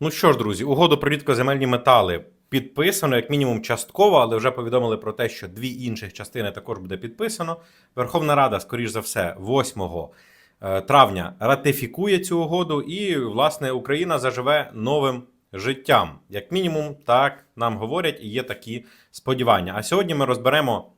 Ну що ж, друзі, угоду про рідкоземельні метали підписано, як мінімум частково, але вже повідомили про те, що дві інших частини також буде підписано. Верховна Рада, скоріш за все, 8 е, травня ратифікує цю угоду, і, власне, Україна заживе новим життям. Як мінімум, так нам говорять, і є такі сподівання. А сьогодні ми розберемо.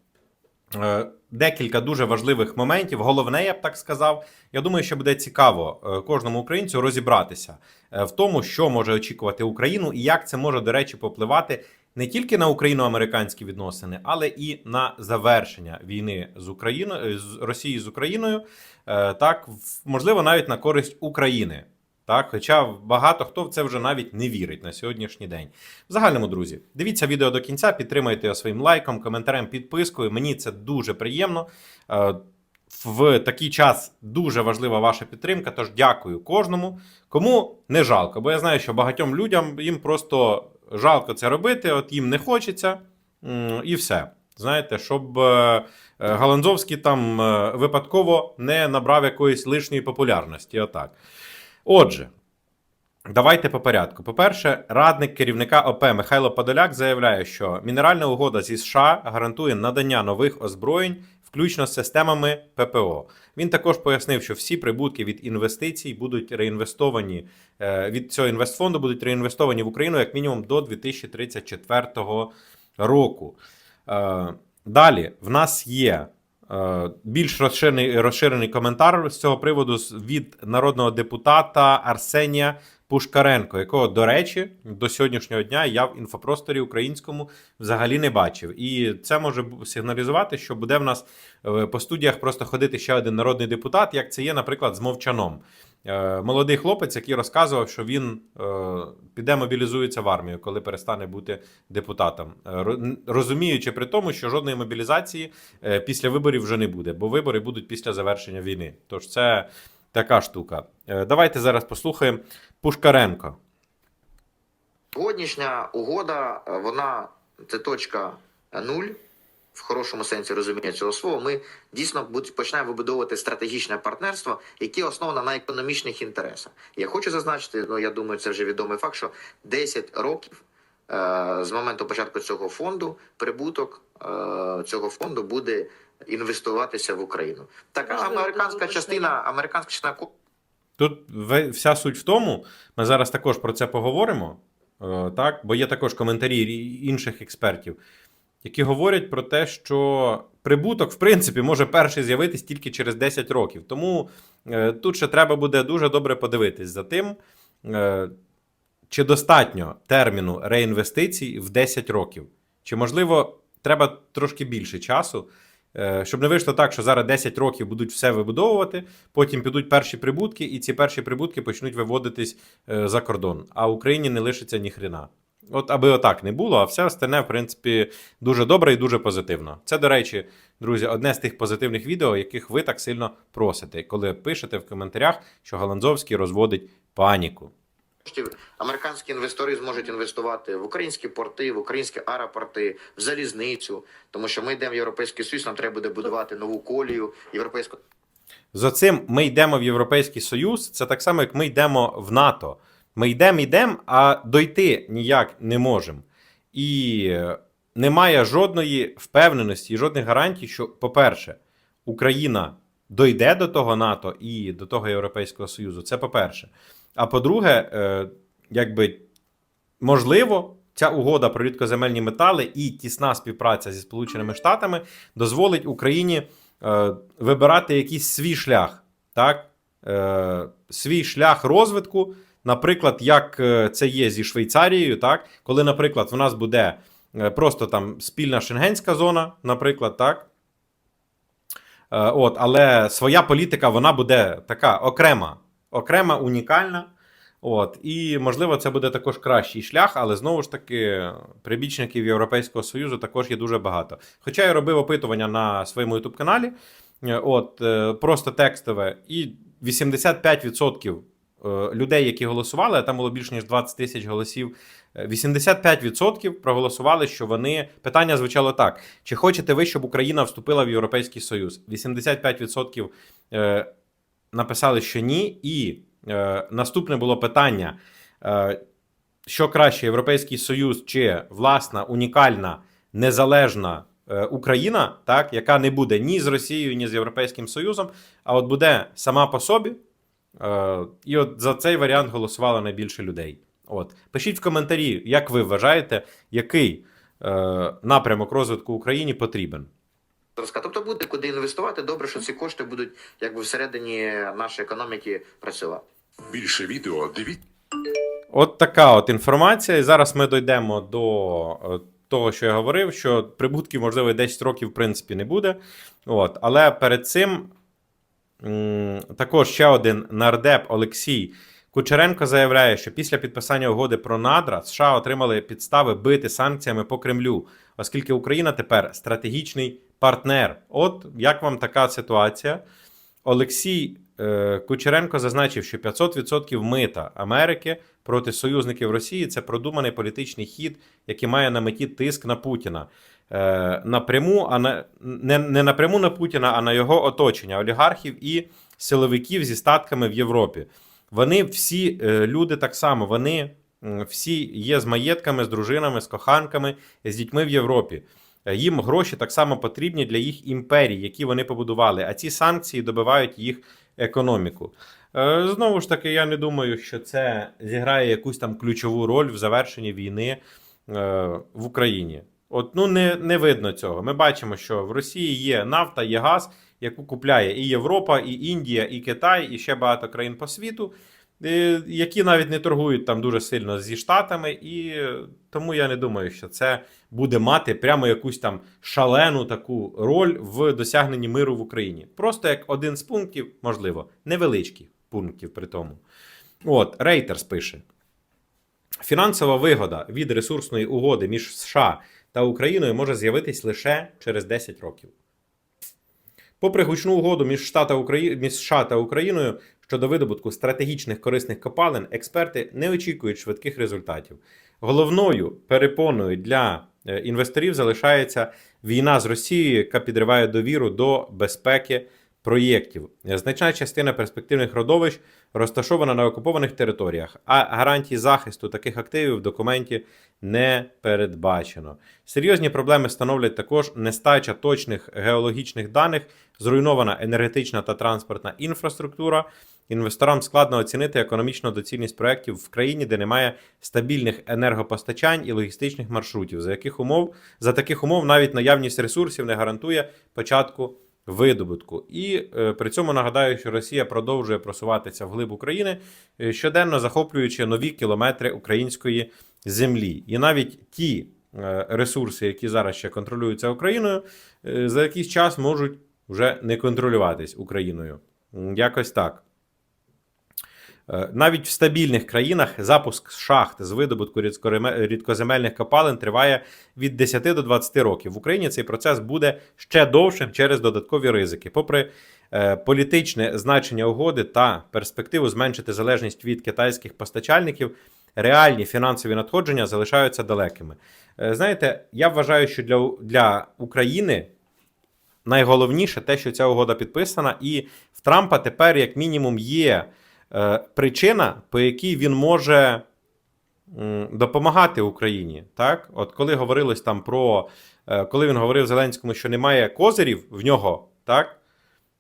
Е, Декілька дуже важливих моментів. Головне, я б так сказав. Я думаю, що буде цікаво е, кожному українцю розібратися е, в тому, що може очікувати Україну, і як це може, до речі, попливати не тільки на україно-американські відносини, але і на завершення війни з Україною з Росії з Україною, так можливо, навіть на користь України. Так, хоча багато хто в це вже навіть не вірить на сьогоднішній день. В загальному, друзі, дивіться відео до кінця, підтримайте його своїм лайком, коментарем, підпискою. Мені це дуже приємно. Е, В такий час дуже важлива ваша підтримка. Тож дякую кожному, кому не жалко. Бо я знаю, що багатьом людям їм просто жалко це робити, от їм не хочеться, і все. Знаєте, щоб е, е, Галанзовський там випадково не набрав якоїсь лишньої популярності. Отак. Отже, давайте по порядку. По-перше, радник керівника ОП Михайло Подоляк заявляє, що мінеральна угода зі США гарантує надання нових озброєнь, включно з системами ППО. Він також пояснив, що всі прибутки від інвестицій будуть реінвестовані е, від цього інвестфонду будуть реінвестовані в Україну як мінімум до 2034 року. Е, Далі в нас є більш розширений, розширений коментар з цього приводу від народного депутата Арсенія Пушкаренко, якого, до речі, до сьогоднішнього дня я в інфопросторі українському взагалі не бачив. І це може сигналізувати, що буде в нас е, по студіях просто ходити ще один народний депутат, як це є, наприклад, з мовчаном. Е, Молодий хлопець, який розказував, що він е, піде мобілізується в армію, коли перестане бути депутатом, розуміючи при тому, що жодної мобілізації після виборів вже не буде, бо вибори будуть після завершення війни. Тож це така штука. Е, Давайте зараз послухаємо Пушкаренко. Сьогоднішня угода, е, вона це точка нуль. В хорошому сенсі розуміння цього слова, ми дійсно будь- починаємо вибудовувати стратегічне партнерство, яке основане на економічних інтересах. Я хочу зазначити, ну я думаю, це вже відомий факт, що 10 років е, з моменту початку цього фонду прибуток е, цього фонду буде інвестуватися в Україну. Така американська частина, американська частина Тут вся суть в тому, ми зараз також про це поговоримо, е, так? бо є також коментарі інших експертів, які говорять про те, що прибуток, в принципі, може перший з'явитись тільки через 10 років. Тому е, тут ще треба буде дуже добре подивитись за тим, е, чи достатньо терміну реінвестицій в 10 років. Чи, можливо, треба трошки більше часу, щоб не вийшло так, що зараз 10 років будуть все вибудовувати, потім підуть перші прибутки, і ці перші прибутки почнуть виводитись е, за кордон, а Україні не лишиться ні хрена. От аби отак не було, а все остальне, в принципі, дуже добре і дуже позитивно. Це, до речі, друзі, одне з тих позитивних відео, яких ви так сильно просите, коли пишете в коментарях, що Галанзовський розводить паніку. Коштів американські інвестори зможуть інвестувати в українські порти, в українські аеропорти, в залізницю, тому що ми йдемо в європейський союз, нам треба буде будувати нову колію європейську. За цим ми йдемо в Європейський Союз. Це так само, як ми йдемо в НАТО. Ми йдемо, йдемо, а дойти ніяк не можемо. І е, немає жодної впевненості і жодних гарантій, що, по-перше, Україна дойде до того НАТО і до того Європейського Союзу. Це по-перше. А по-друге, е, якби можливо, ця угода про рідкоземельні метали і тісна співпраця зі Сполученими Штатами дозволить Україні е, вибирати якийсь свій шлях, так? Е, свій шлях розвитку, наприклад, як е, це є зі Швейцарією, так? коли, наприклад, в нас буде е, просто там спільна шенгенська зона, наприклад, так? Е, От, але своя політика вона буде така окрема, окрема, унікальна. От, і можливо, це буде також кращий шлях, але знову ж таки, прибічників Європейського Союзу також є дуже багато. Хоча я робив опитування на своєму youtube каналі, от е, просто текстове, і 85% е, людей, які голосували, а там було більше ніж 20 тисяч голосів. е, 85% проголосували, що вони питання звучало так: чи хочете ви, щоб Україна вступила в Європейський Союз? 85% е, написали, що ні, і е, наступне було питання: е, що краще, Європейський Союз чи власна, унікальна, незалежна е, Україна, так, яка не буде ні з Росією, ні з Європейським Союзом, а от буде сама по собі. Е, і от за цей варіант голосувало найбільше людей. От. Пишіть в коментарі, як ви вважаєте, який е, напрямок розвитку Україні потрібен. Зразка. Тобто буде куди інвестувати. Добре, що ці кошти будуть якби всередині нашої економіки працювати. Більше відео дивіться. От така от інформація. І зараз ми дійдемо до е, того, що я говорив, що прибутків, можливо, 10 років, в принципі, не буде. От. Але перед цим також ще один нардеп Олексій Кучеренко заявляє, що після підписання угоди про надра США отримали підстави бити санкціями по Кремлю, оскільки Україна тепер стратегічний партнер. От як вам така ситуація? Олексій е, Кучеренко зазначив, що 500% мита Америки проти союзників Росії це продуманий політичний хід, який має на меті тиск на Путіна. Е, напряму, а на, не, не напряму на Путіна, а на його оточення олігархів і силовиків зі статками в Європі. Вони всі е, люди так само, вони всі є з маєтками, з дружинами, з коханками, з дітьми в Європі. Е, Їм гроші так само потрібні для їх імперій, які вони побудували. А ці санкції добивають їх економіку. Е, Знову ж таки, я не думаю, що це зіграє якусь там ключову роль в завершенні війни е, в Україні. От ну не, не видно цього. Ми бачимо, що в Росії є нафта, є газ, яку купляє і Європа, і Індія, і Китай, і ще багато країн по світу, які навіть не торгують там дуже сильно зі Штатами, і е, тому я не думаю, що це буде мати прямо якусь там шалену таку роль в досягненні миру в Україні. Просто як один з пунктів, можливо, невеличких пунктів при тому. От, Рейтерс пише. Фінансова вигода від ресурсної угоди між США та Україною може з'явитись лише через 10 років. Попри гучну угоду між США та Україною щодо видобутку стратегічних корисних копалин, експерти не очікують швидких результатів. Головною перепоною для е, інвесторів залишається війна з Росією, яка підриває довіру до безпеки проєктів. Значна частина перспективних родовищ розташована на окупованих територіях, а гарантій захисту таких активів в документі не передбачено. Серйозні проблеми становлять також нестача точних геологічних даних, зруйнована енергетична та транспортна інфраструктура. Інвесторам складно оцінити економічну доцільність проєктів в країні, де немає стабільних енергопостачань і логістичних маршрутів, за яких умов за таких умов навіть наявність ресурсів не гарантує початку видобутку. І е, при цьому нагадаю, що Росія продовжує просуватися вглиб України, е, щоденно захоплюючи нові кілометри української землі. І навіть ті е, ресурси, які зараз ще контролюються Україною, за якийсь час можуть вже не контролюватись Україною. Якось так. Е, Навіть в стабільних країнах запуск шахт з видобутку рідкоземельних копалин триває від 10 до 20 років. В Україні цей процес буде ще довшим через додаткові ризики. Попри е, політичне значення угоди та перспективу зменшити залежність від китайських постачальників, реальні фінансові надходження залишаються далекими. Е, знаєте, я вважаю, що для, для України найголовніше те, що ця угода підписана, і в Трампа тепер, як мінімум, є причина, по якій він може допомагати Україні. Так, от коли говорилось там про е, коли він говорив Зеленському, що немає козирів в нього, так.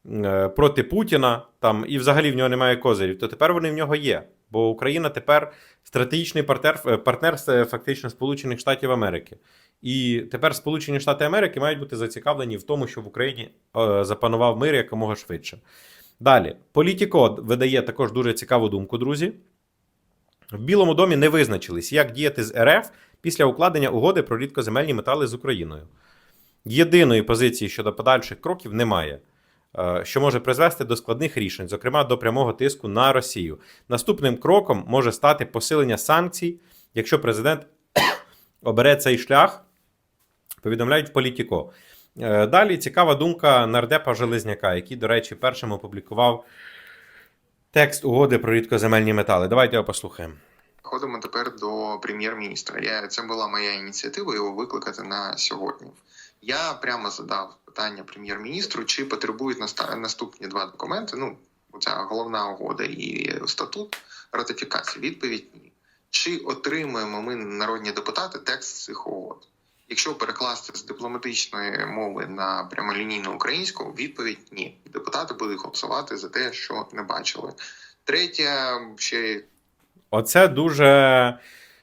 е, Проти Путіна там і взагалі в нього немає козирів, то тепер вони в нього є. Бо Україна тепер стратегічний партнер, е, партнер е, фактично Сполучених Штатів Америки. І тепер Сполучені Штати Америки мають бути зацікавлені в тому, щоб в Україні е, запанував мир якомога швидше. Далі, Політіко видає також дуже цікаву думку, друзі. В Білому домі не визначились, як діяти з РФ після укладення угоди про рідкоземельні метали з Україною. Єдиної позиції щодо подальших кроків немає, е, що може призвести до складних рішень, зокрема до прямого тиску на Росію. Наступним кроком може стати посилення санкцій, якщо президент обере цей шлях, повідомляють в Політіко. Е, Далі цікава думка нардепа Железняка, який, до речі, першим опублікував текст угоди про рідкоземельні метали. Давайте його послухаємо. Ходимо тепер до прем'єр-міністра. Я це була моя ініціатива його викликати на сьогодні. Я прямо задав питання прем'єр-міністру, чи потребують наста- наступні два документи. Ну, ця головна угода і статут ратифікації. Відповідь ні. чи отримуємо ми, народні депутати, текст цих угод. Якщо перекласти з дипломатичної мови на прямолінійну українську, відповідь ні. Депутати будуть голосувати за те, що не бачили. Третє, ще Оце дуже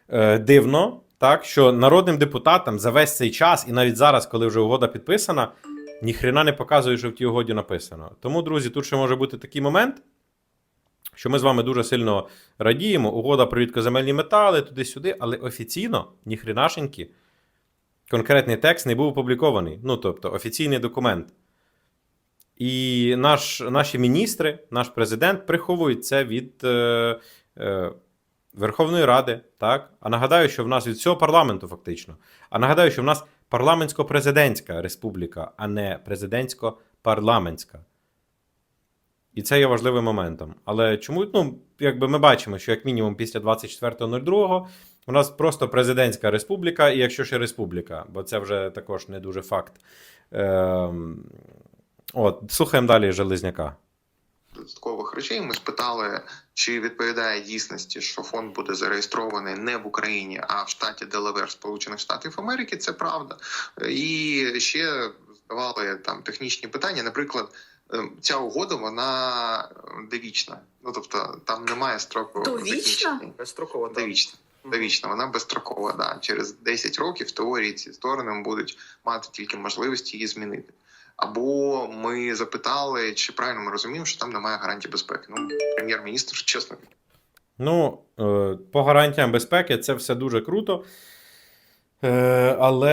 е, дивно, так, що народним депутатам за весь цей час, і навіть зараз, коли вже угода підписана, ніхрена не показує, що в тій угоді написано. Тому, друзі, тут ще може бути такий момент, що ми з вами дуже сильно радіємо. Угода про рідкоземельні метали, туди-сюди, але офіційно, ніхренашеньки, конкретний текст не був опублікований. Ну, тобто, офіційний документ. І наш, наші міністри, наш президент приховують це від е, е, Верховної Ради. Так? А нагадаю, що в нас від всього парламенту, фактично. А нагадаю, що в нас парламентсько-президентська республіка, а не президентсько-парламентська. І це є важливим моментом. Але чому, ну, якби ми бачимо, що як мінімум після 24.02 у нас просто президентська республіка, і якщо ще республіка, бо це вже також не дуже факт. Ем, от, слухаємо далі Железняка. додаткових речей. Ми спитали, чи відповідає дійсності, що фонд буде зареєстрований не в Україні, а в штаті Делавер Сполучених Штатів Америки. Це правда. І ще здавали там технічні питання. Наприклад, е, ця угода вона е, довічна. Ну тобто там немає строку Довічна? Довічна. Довічна, вона безстрокова. Да. Через 10 років в теорії ці сторони будуть мати тільки можливість її змінити. Або ми запитали, чи правильно ми розуміємо, що там немає гарантій безпеки. Ну, прем'єр-міністр чесно Ну, е, по гарантіям безпеки це все дуже круто. Е, Але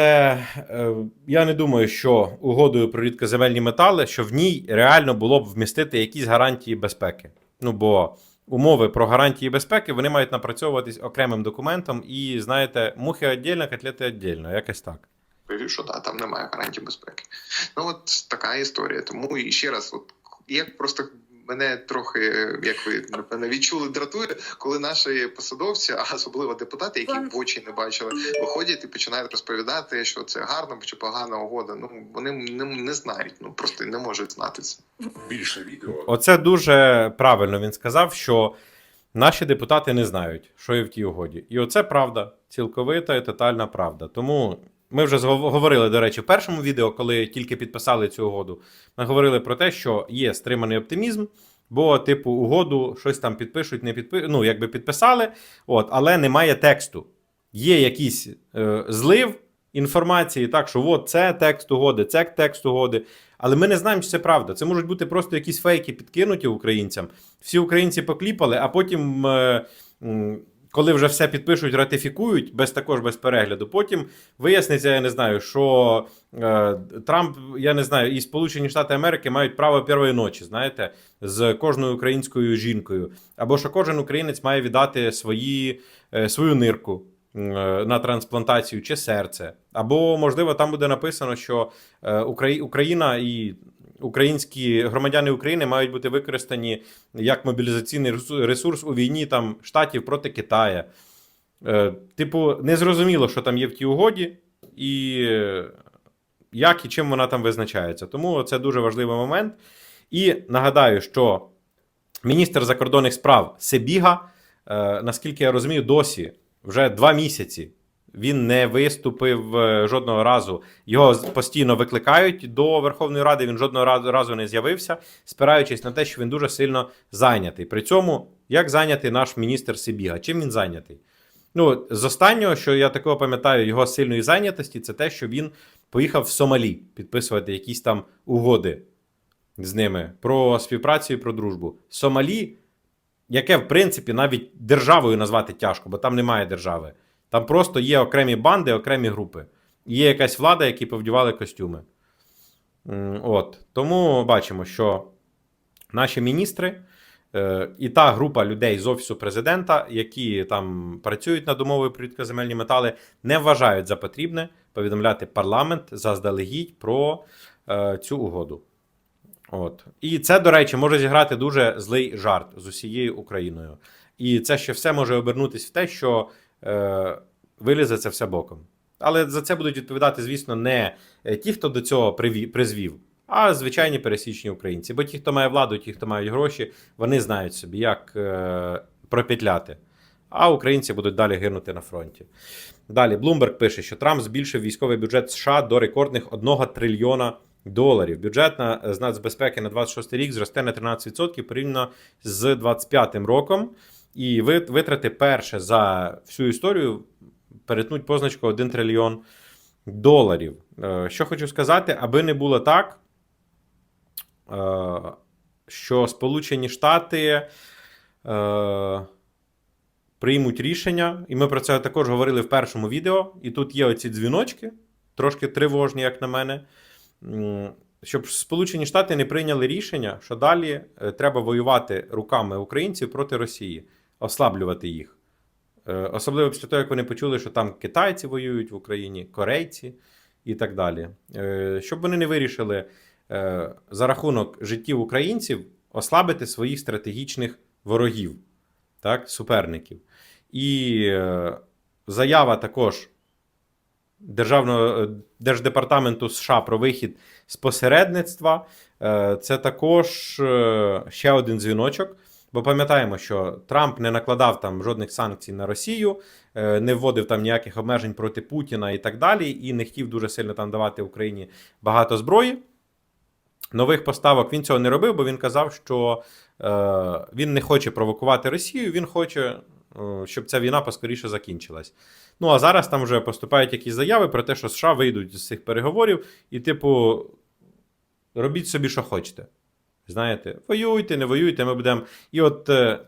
е, я не думаю, що угодою про рідкоземельні метали, що в ній реально було б вмістити якісь гарантії безпеки. Ну, бо умови про гарантії безпеки вони мають напрацьовуватись окремим документом, і, знаєте, мухи віддільно, котлети віддільно, якось так. Повів, що да, там немає гарантії безпеки. Ну от така історія. Тому і ще раз, от як просто мене трохи, як ви напевно відчули, дратує, коли наші посадовці, а особливо депутати, які в очі не бачили, виходять і починають розповідати, що це гарна чи погана угода. Ну вони не, не знають, ну просто не можуть знати це. Більше відео Оце дуже правильно він сказав, що наші депутати не знають, що є в тій угоді. І оце правда, цілковита і тотальна правда. Тому ми вже говорили, до речі, в першому відео, коли тільки підписали цю угоду, ми говорили про те, що є стриманий оптимізм. Бо, типу, угоду щось там підпишуть, не підпишуть, ну, якби підписали, от, але немає тексту. Є якийсь е, злив інформації, так, що от це текст угоди, це текст угоди. Але ми не знаємо, чи це правда. Це можуть бути просто якісь фейки підкинуті українцям. Всі українці покліпали, а потім, е, коли вже все підпишуть, ратифікують, без також без перегляду. Потім виясниться, я не знаю, що е, Трамп, я не знаю, і Сполучені Штати Америки мають право першої ночі, знаєте, з кожною українською жінкою. Або що кожен українець має віддати свої, е, свою нирку. е, На трансплантацію чи серце, або можливо там буде написано, що е, Украї- Україна і українські громадяни України мають бути використані як мобілізаційний ресурс у війні там штатів проти Китая. Е, Типу, незрозуміло, що там є в тій угоді, і е, як і чим вона там визначається. Тому це дуже важливий момент. І нагадаю, що міністр закордонних справ Себіга, е, наскільки я розумію, досі вже два місяці він не виступив е, жодного разу. Його постійно викликають до Верховної Ради. Він жодного разу- разу не з'явився, спираючись на те, що він дуже сильно зайнятий. При цьому, як зайнятий наш міністр Сибіга? Чим він зайнятий? Ну, з останнього, що я такого пам'ятаю, його сильної зайнятості, це те, що він поїхав в Сомалі підписувати якісь там угоди з ними про співпрацю і про дружбу. Сомалі, яке, в принципі, навіть державою назвати тяжко, бо там немає держави. Там просто є окремі банди, окремі групи. Є якась влада, які повдівали костюми. От. Тому бачимо, що наші міністри е, і та група людей з офісу президента, які там працюють над умовою про рідкоземельні метали, не вважають за потрібне повідомляти парламент заздалегідь про е, цю угоду. От. І це, до речі, може зіграти дуже злий жарт з усією Україною. І це ще все може обернутися в те, що вилізе це все боком. Але за це будуть відповідати, звісно, не е, ті, хто до цього призвів, а звичайні пересічні українці. Бо ті, хто має владу, ті, хто мають гроші, вони знають собі, як е, пропетляти. а українці будуть далі гинути на фронті. Далі Bloomberg пише, що Трамп збільшив військовий бюджет США до рекордних 1 трильйона доларів. Бюджет на з нацбезпеки на 26 рік зросте на 13% порівняно з 25 роком. І ви- витрати перше за всю історію перетнуть позначку 1 трильйон доларів. Е, Що хочу сказати, аби не було так, е, що Сполучені Штати е, приймуть рішення, і ми про це також говорили в першому відео. І тут є оці дзвіночки, трошки тривожні, як на мене. Щоб Сполучені Штати не прийняли рішення, що далі треба воювати руками українців проти Росії, ослаблювати їх. Е, Особливо після того, як вони почули, що там китайці воюють в Україні, корейці і так далі. Е, Щоб вони не вирішили е, за рахунок життів українців ослабити своїх стратегічних ворогів, так, суперників. І заява також Державного Держдепартаменту США про вихід з посередництва. Це також ще один дзвіночок. Бо пам'ятаємо, що Трамп не накладав там жодних санкцій на Росію, е, не вводив там ніяких обмежень проти Путіна і так далі, і не хотів дуже сильно там давати Україні багато зброї. Нових поставок він цього не робив, бо він казав, що е, він не хоче провокувати Росію, він хоче, е, щоб ця війна поскоріше закінчилась. Ну а зараз там вже поступають якісь заяви про те, що США вийдуть з цих переговорів, і, типу, робіть собі, що хочете. Знаєте, воюйте, не воюйте, ми будемо. І от е,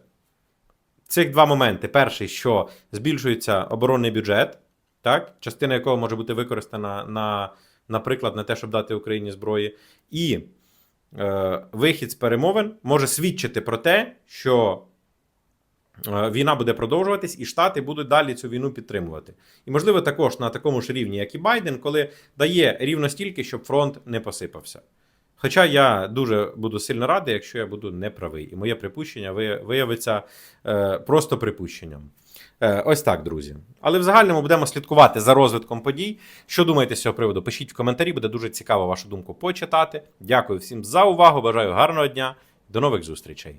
цих два моменти: перший, що збільшується оборонний бюджет, так, частина якого може бути використана на, наприклад, на те, щоб дати Україні зброї, і е, вихід з перемовин може свідчити про те, що е, війна буде продовжуватись, і Штати будуть далі цю війну підтримувати. І, можливо, також на такому ж рівні, як і Байден, коли дає рівно стільки, щоб фронт не посипався. Хоча я дуже буду сильно радий, якщо я буду неправий, і моє припущення виявиться е, просто припущенням. Е, ось так, друзі. Але в загальному будемо слідкувати за розвитком подій. Що думаєте з цього приводу? Пишіть в коментарі, буде дуже цікаво вашу думку почитати. Дякую всім за увагу. Бажаю гарного дня. До нових зустрічей.